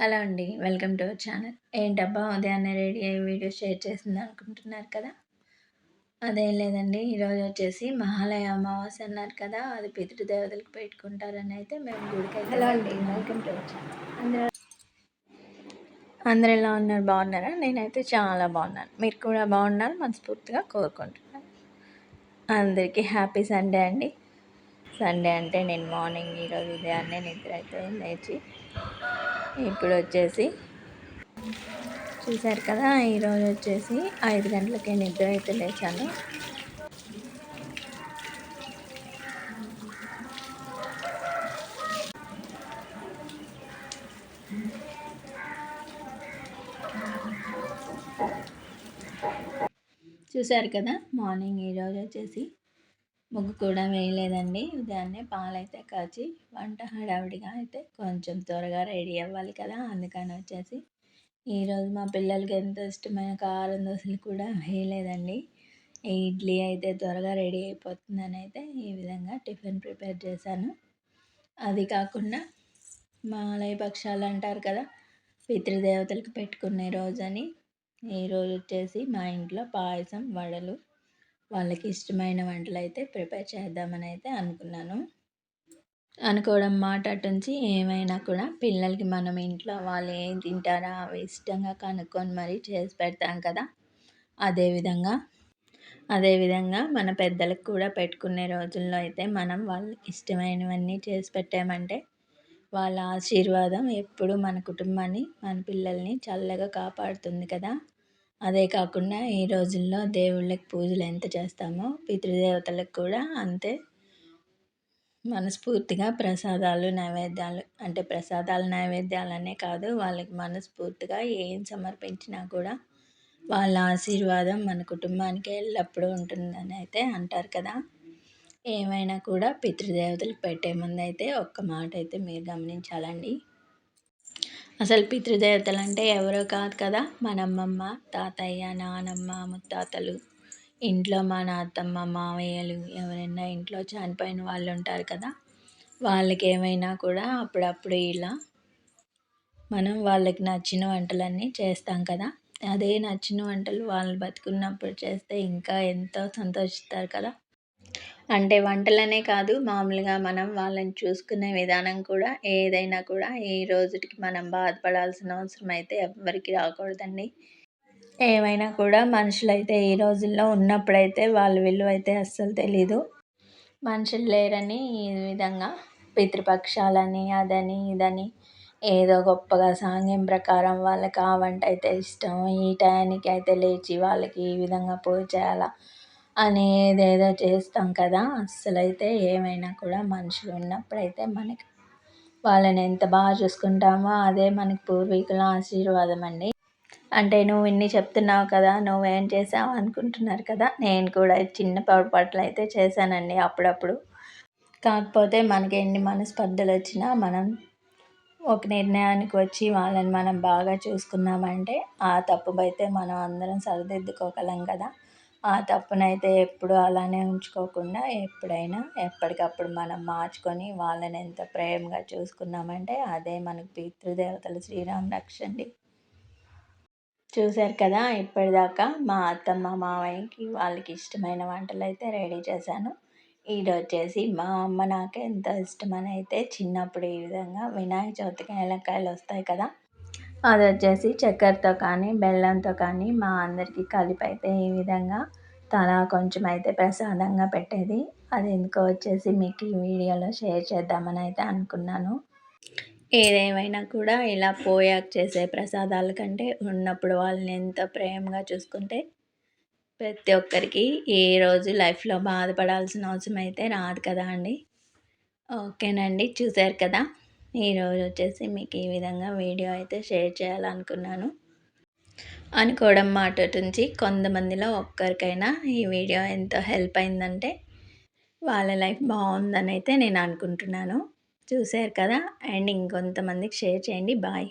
Hello అండి welcome to our channel. ఏంటబ్బా ఉదయాన్నే రెడీ అయ్యి వీడియో షేర్ చేసింది అనుకుంటున్నారు కదా? అదేం లేదండి ఈరోజు వచ్చేసి మహాలయ అమావాస్య అన్నారు కదా అది పితృదేవతలకు పెట్టుకుంటారని అయితే మేము గుడికి హలో అండి వెల్కమ్ టు అవర్ ఛానల్. అందరూ అందరు ఎలా ఉన్నారు? బాగున్నారా? నేనైతే చాలా బాగున్నాను. మీరు కూడా బాగున్నారు మనస్ఫూర్తిగా కోరుకుంటున్నాను. అందరికీ హ్యాపీ సండే అండి. సండే అంటే నేను మార్నింగ్ ఈరోజు ఉదయాన్నే నిద్ర అయితే లేచి ఇప్పుడు వచ్చేసి చూసారు కదా ఈరోజు వచ్చేసి ఐదు గంటలకే నిద్ర అయితే లేచాను. చూసారు కదా మార్నింగ్ ఈరోజు వచ్చేసి ముగ్గు కూడా వేయలేదండి. ఉదయాన్నే పాలైతే కాచి వంట హడావిడిగా అయితే కొంచెం త్వరగా రెడీ అవ్వాలి కదా అందుకని వచ్చేసి ఈరోజు మా పిల్లలకి ఎంతో ఇష్టమైన కారం దోశలు కూడా వేయలేదండి. ఇడ్లీ అయితే త్వరగా రెడీ అయిపోతుందని అయితే ఈ విధంగా టిఫిన్ ప్రిపేర్ చేశాను. అది కాకుండా మాలయ పక్షాలు అంటారు కదా పితృదేవతలకు పెట్టుకునే రోజని ఈరోజు వచ్చేసి మా ఇంట్లో పాయసం వడలు వాళ్ళకి ఇష్టమైన వంటలు అయితే ప్రిపేర్ చేద్దామని అయితే అనుకున్నాను. అనుకోవడం మాట అటుంచి ఏమైనా కూడా పిల్లలకి మనం ఇంట్లో వాళ్ళు ఏం తింటారా అవి ఇష్టంగా కనుక్కొని మరీ చేసి పెడతాం కదా. అదేవిధంగా అదేవిధంగా మన పెద్దలకు కూడా పెట్టుకునే రోజుల్లో అయితే మనం వాళ్ళకి ఇష్టమైనవన్నీ చేసి పెట్టామంటే వాళ్ళ ఆశీర్వాదం ఎప్పుడు మన కుటుంబాన్ని మన పిల్లల్ని చల్లగా కాపాడుతుంది కదా. అదే కాకుండా ఈ రోజుల్లో దేవుళ్ళకి పూజలు ఎంత చేస్తామో పితృదేవతలకు కూడా అంతే. మనస్ఫూర్తిగా ప్రసాదాలు నైవేద్యాలు అంటే ప్రసాదాలు నైవేద్యాలనే కాదు వాళ్ళకి మనస్ఫూర్తిగా ఏం సమర్పించినా కూడా వాళ్ళ ఆశీర్వాదం మన కుటుంబానికి ఎల్లప్పుడూ ఉంటుందని అయితే అంటారు కదా. ఏమైనా కూడా పితృదేవతలకు పెట్టే ముందు అయితే ఒక్క మాట అయితే మీరు గమనించాలండి. అసలు పితృదేవతలు అంటే ఎవరో కాదు కదా మన అమ్మమ్మ తాతయ్య నానమ్మ ముత్తాతలు. ఇంట్లో మన అత్తమ్మ మావయ్యలు ఎవరైనా ఇంట్లో చనిపోయిన వాళ్ళు ఉంటారు కదా వాళ్ళకి ఏమైనా కూడా అప్పుడప్పుడు ఇలా మనం వాళ్ళకి నచ్చిన వంటలన్నీ చేస్తాం కదా. అదే నచ్చిన వంటలు వాళ్ళు బతుకున్నప్పుడు చేస్తే ఇంకా ఎంతో సంతోషిస్తారు కదా. అంటే వంటలనే కాదు మామూలుగా మనం వాళ్ళని చూసుకునే విధానం కూడా ఏదైనా కూడా ఈ రోజుకి మనం బాధపడాల్సిన అవసరం అయితే ఎవ్వరికి రాకూడదండి. ఏమైనా కూడా మనుషులైతే ఈ రోజుల్లో ఉన్నప్పుడైతే వాళ్ళ విలువ అయితే అస్సలు తెలీదు. మనుషులు లేరని ఈ విధంగా పితృపక్షాలని అదని ఇదని ఏదో గొప్పగా సాంగ్యం ప్రకారం వాళ్ళకి ఆ వంట అయితే ఇష్టం ఈ టయానికి అయితే లేచి వాళ్ళకి ఈ విధంగా పూజ చేయాలా అని ఏదో చేస్తాం కదా. అస్సలైతే ఏమైనా కూడా మనుషులు ఉన్నప్పుడైతే మనకి వాళ్ళని ఎంత బాగా చూసుకుంటామో అదే మనకి పూర్వీకుల ఆశీర్వాదం అండి. అంటే నువ్వు ఇన్ని చెప్తున్నావు కదా నువ్వేం చేసావు అనుకుంటున్నారు కదా. నేను కూడా చిన్న పొరపాట్లు అయితే చేశానండి అప్పుడప్పుడు. కాకపోతే మనకి ఎన్ని మనస్పర్ధలు వచ్చినా మనం ఒక నిర్ణయానికి వచ్చి వాళ్ళని మనం బాగా చూసుకున్నామంటే ఆ తప్పుపైతే మనం అందరం సరిదిద్దుకోగలం కదా. ఆ తప్పునైతే ఎప్పుడు అలానే ఉంచుకోకుండా ఎప్పుడైనా ఎప్పటికప్పుడు మనం మార్చుకొని వాళ్ళని ఎంత ప్రేమగా చూసుకున్నామంటే అదే మనకు పితృదేవతలు శ్రీరామ్ రక్షండి చూశారు కదా ఇప్పటిదాకా మా అత్తమ్మ మావయ్యకి వాళ్ళకి ఇష్టమైన వంటలు అయితే రెడీ చేశాను. ఇది వచ్చేసి మా అమ్మ నాకు ఎంత ఇష్టమని అయితే చిన్నప్పుడు ఈ విధంగా వినాయక చవితికి ఎలక్కాయలు వస్తాయి కదా అది వచ్చేసి చక్కెరతో కానీ బెల్లంతో కానీ మా అందరికీ కలిపి అయితే ఈ విధంగా తలా కొంచెం అయితే ప్రసాదంగా పెట్టేది. అది ఎందుకో వచ్చేసి మీకు ఈ వీడియోలో షేర్ చేద్దామని అయితే అనుకున్నాను. ఏదేమైనా కూడా ఇలా పోయాక చేసే ప్రసాదాల కంటే ఉన్నప్పుడు వాళ్ళని ఎంత ప్రేమగా చూసుకుంటే ప్రతి ఒక్కరికి ఏ రోజు లైఫ్లో బాధపడాల్సిన అవసరం అయితే రాదు కదా అండి. ఓకేనండి చూశారు కదా? ఈరోజు వచ్చేసి మీకు ఈ విధంగా వీడియో అయితే షేర్ చేయాలనుకున్నాను. అనుకోవడం మాట నుంచి కొంతమందిలో ఒక్కరికైనా ఈ వీడియో ఎంతో హెల్ప్ అయిందంటే వాళ్ళ లైఫ్ బాగుందని అయితే నేను అనుకుంటున్నాను. చూశారు కదా? అండ్ ఇంకొంతమందికి షేర్ చేయండి. బాయ్.